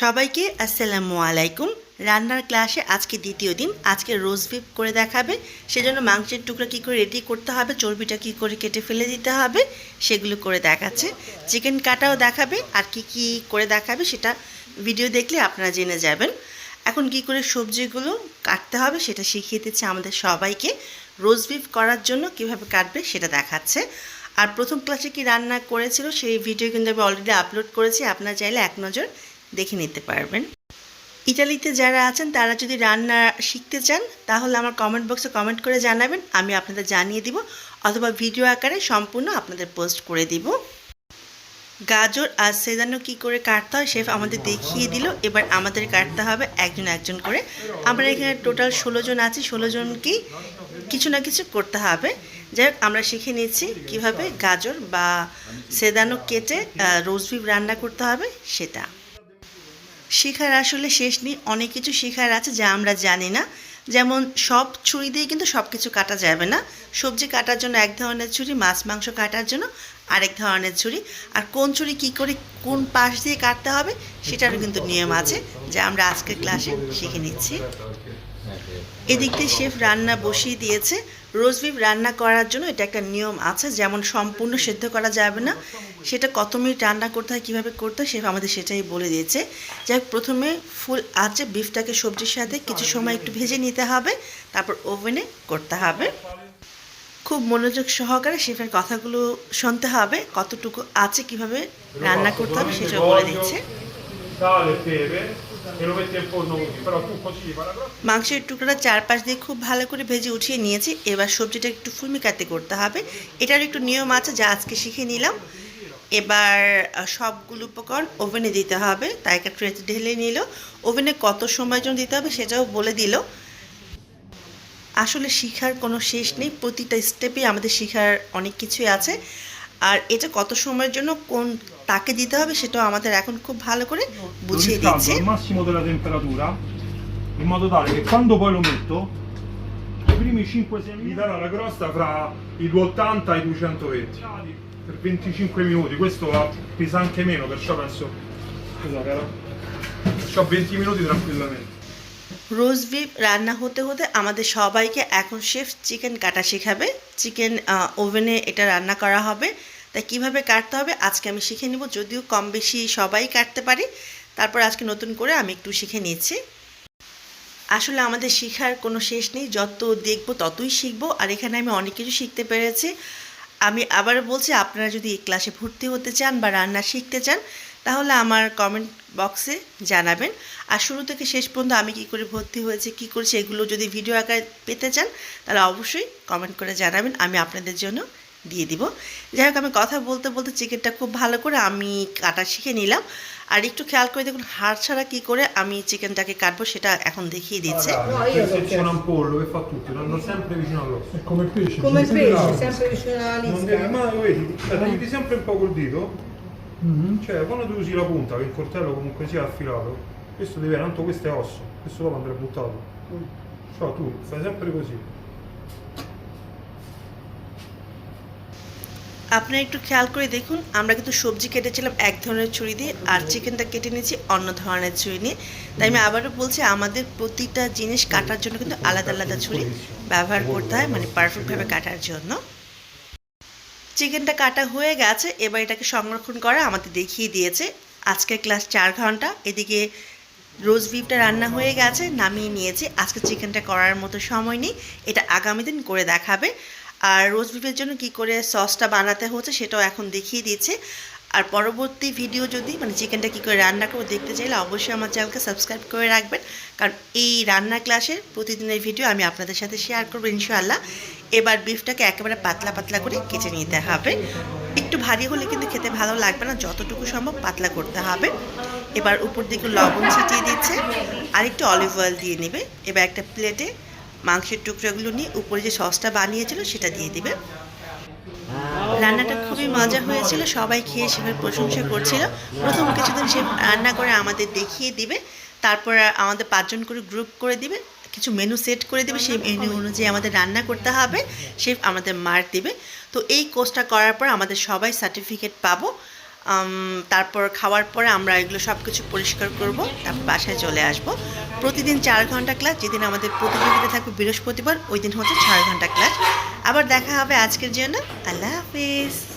সবাইকে আসসালামু আলাইকুম। রান্নার ক্লাসে আজকে দ্বিতীয় দিন। আজকে রোজ বিফ করে দেখাবে। সেজন্য মাংসের টুকরা কী করে রেডি করতে হবে, চর্বিটা কী করে কেটে ফেলে দিতে হবে, সেগুলো করে দেখাচ্ছে। চিকেন কাটাও দেখাবে আর কি কি করে দেখাবে সেটা ভিডিও দেখলে আপনারা জেনে যাবেন। এখন কি করে সবজিগুলো কাটতে হবে সেটা শিখিয়ে দিচ্ছে আমাদের সবাইকে। রোজ বিফ করার জন্য কীভাবে কাটবে সেটা দেখাচ্ছে। আর প্রথম ক্লাসে কি রান্না করেছিল সেই ভিডিও কিন্তু আমি অলরেডি আপলোড করেছি। আপনারা চাইলে এক নজর দেখে নিতে পারবেন। ইটালিতে যারা আছেন, তারা যদি রান্না শিখতে চান, তাহলে আমার কমেন্ট বক্সে কমেন্ট করে জানাবেন, আমি আপনাদের জানিয়ে দিব, অথবা ভিডিও আকারে সম্পূর্ণ আপনাদের পোস্ট করে দিব। গাজর আর সেদানো কি করে কাটতে হয় শেফ আমাদের দেখিয়ে দিল, এবার আমাদের কাটতে হবে একজন একজন করে। আমরা এখানে টোটাল ষোলো জন আছি, ষোলো জনকেই কিছু না কিছু করতে হবে। যাই হোক, আমরা শিখে নিচ্ছি কীভাবে গাজর বা সেদানো কেটে রোজ বিফ রান্না করতে হবে, সেটা। শেখার আসলে শেষ নেই। অনেক কিছু শেখার আছে যা আমরা জানি না। যেমন সব ছুরি দিয়ে কিন্তু সব কিছু কাটা যাবে না। সবজি কাটার জন্য এক ধরনের ছুরি, মাছ, মাংস কাটার জন্য আরেক ধরনের ছুরি। আর কোন ছুরি কি করে কোন পাশ দিয়ে কাটতে হবে সেটারও কিন্তু নিয়ম আছে যা আমরা আজকের ক্লাসে শিখে নিচ্ছি। এদিক দিয়ে শেফ রান্না বসিয়ে দিয়েছে। রোজ বিফ রান্না করার জন্য এটা একটা নিয়ম আছে, যেমন সম্পূর্ণ সেদ্ধ করা যাবে না। সেটা কত মিনিট রান্না করতে হয়, কীভাবে করতে হয় শেফ আমাদের সেটাই বলে দিয়েছে। যাই প্রথমে ফুল আছে বিফটাকে সবজির সাথে কিছু সময় একটু ভেজে নিতে হবে, তারপর ওভেনে করতে হবে। খুব মনোযোগ সহকারে শেফের কথাগুলো শুনতে হবে, কতটুকু আছে, কীভাবে রান্না করতে হবে, সেটাও বলে দিচ্ছে। Sale pepe e lo forno così, però tu così la crosta মাংসের টুকরোটা চারপাশ দিয়ে খুব ভালো করে ভেজে উঠিয়ে নিয়েছি। এবার সবজিটা একটু ফুলমিকাতে করতে হবে। এটার একটু নিয়ম আছে যা আজকে শিখে নিলাম। এবার সবগুলো উপকরণ ওভেনে দিতে হবে। তাই একটা ট্রেতে ঢেলে নিল। ওভেনে কত সময় জন্য দিতে হবে সেটাও বলে দিল। আসলে শিখার কোনো শেষ নেই। প্রতিটা স্টেপে আমাদের শিখার অনেক কিছুই আছে। আর এটা কত সময়ের জন্য কোন তাকে দিতে হবে সেটাও আমাদের এখন খুব ভালো করে বুঝিয়ে দিচ্ছে massimo della temperatura in modo tale che quando poi lo metto i primi 5-6 mi darà la crosta fra i 280 e i 220 per 25 minuti questo pesa anche meno perciò penso scusa caro perciò 20 minuti tranquillamente রোজ beef রান্না হতে হতে আমাদের সবাইকে এখন chef chicken কাটা শেখাবে chicken ওভেনে এটা রান্না করা হবে তাই কীভাবে কাটতে হবে আজকে আমি শিখে নেব, যদিও কম বেশি সবাই কাটতে পারি। তারপর আজকে নতুন করে আমি একটু শিখে নিয়েছি। আসলে আমাদের শেখার কোনো শেষ নেই, যত দেখব ততই শিখব, আর এখানে আমি অনেক কিছু শিখতে পেরেছি। আমি আবার বলছি, আপনারা যদি এই ক্লাসে ভর্তি হতে চান বা রান্না শিখতে চান, তাহলে আমার কমেন্ট বক্সে জানাবেন। আর শুরু থেকে শেষ পর্যন্ত আমি কি করে ভর্তি হয়েছে, কি করছি, এগুলো যদি ভিডিও আকারে পেতে চান, তাহলে অবশ্যই কমেন্ট করে জানাবেন। আমি আপনাদের জন্য দিয়ে দিব যাই হোক আমি কথা বলতে বলতে চিকেনটা খুব ভালো করে আমি কাটা শিখে নিলাম আর একটু খেয়াল করে দেখুন হাড় ছাড়া কী করে আমি চিকেনটাকে কাটবো সেটা এখন দেখিয়ে দিচ্ছে. Mhm. Cioè, quando tu usi la punta, che il coltello comunque sia affilato, questo deve, tanto questo è osso, questo dopo andrà buttato. Cioè, tu fai sempre così. আপনারা একটু খেয়াল করে দেখুন, আমরা কিন্তু সবজি কেটেছিলাম এক ধরনের ছুরি দিয়ে আর চিকেনটা কেটে নিয়েছি অন্য ধরনের ছুরি নিয়ে। তাই আমি আবারও বলছি, আমাদের প্রতিটা জিনিস কাটার জন্য কিন্তু আলাদা আলাদা ছুরি ব্যবহার করতে হয় মানে পারফেক্টভাবে কাটার জন্য। চিকেনটা কাটা হয়ে গেছে, এবার এটাকে সংরক্ষণ করা আমাদের দেখিয়ে দিয়েছে। আজকের ক্লাস চার ঘণ্টা, এদিকে রোজ বিফটা রান্না হয়ে গেছে, নামিয়ে নিয়েছি। আজকে চিকেনটা করার মতো সময় নেই, এটা আগামী দিন করে দেখাবে। আর রোজ বিফের জন্য কি করে সসটা বানাতে হচ্ছে সেটাও এখন দেখিয়ে দিয়েছে। আর পরবর্তী ভিডিও যদি মানে চিকেনটা কী করে রান্না করব দেখতে চাইলে অবশ্যই আমার চ্যানেলকে সাবস্ক্রাইব করে রাখবেন। কারণ এই রান্না ক্লাসের প্রতিদিনের ভিডিও আমি আপনাদের সাথে শেয়ার করব ইনশাআল্লাহ। এবার বিফটাকে একেবারে পাতলা পাতলা করে কেটে নিতে হবে। একটু ভারী হলে কিন্তু খেতে ভালো লাগবে না, যতটুকু সম্ভব পাতলা করতে হবে। এবার উপর দিকে লবণ ছিটিয়ে দিচ্ছে। আর একটু অলিভ অয়েল দিয়ে নেবে। এবার একটা প্লেটে মাংসের টুকরোগুলো নিয়ে উপরে যে সসটা বানিয়েছিল সেটা দিয়ে দিবে। রান্নাটা খুবই মজা হয়েছিল, সবাই খেয়ে সেভাবে প্রশংসা করছিল। প্রথম কিছুদিন সে রান্না করে আমাদের দেখিয়ে দিবে, তারপর আমাদের পাঁচজন করে গ্রুপ করে দিবে, কিছু মেনু সেট করে দেবে, সেই মেনু অনুযায়ী আমাদের রান্না করতে হবে, সে আমাদের মার্ক দিবে। তো এই কোর্সটা করার পর আমাদের সবাই সার্টিফিকেট পাবো। তারপর খাওয়ার পরে আমরা এগুলো সব কিছু পরিষ্কার করব, তারপর বাসায় চলে আসব। প্রতিদিন চার ঘণ্টা ক্লাস যেদিন আমাদের প্রতিযোগিতা থাকবে বৃহস্পতিবার, ওই দিন হচ্ছে ছয় ঘণ্টা ক্লাস আবার দেখা হবে আজকের জন্য। আল্লাহ হাফিজ।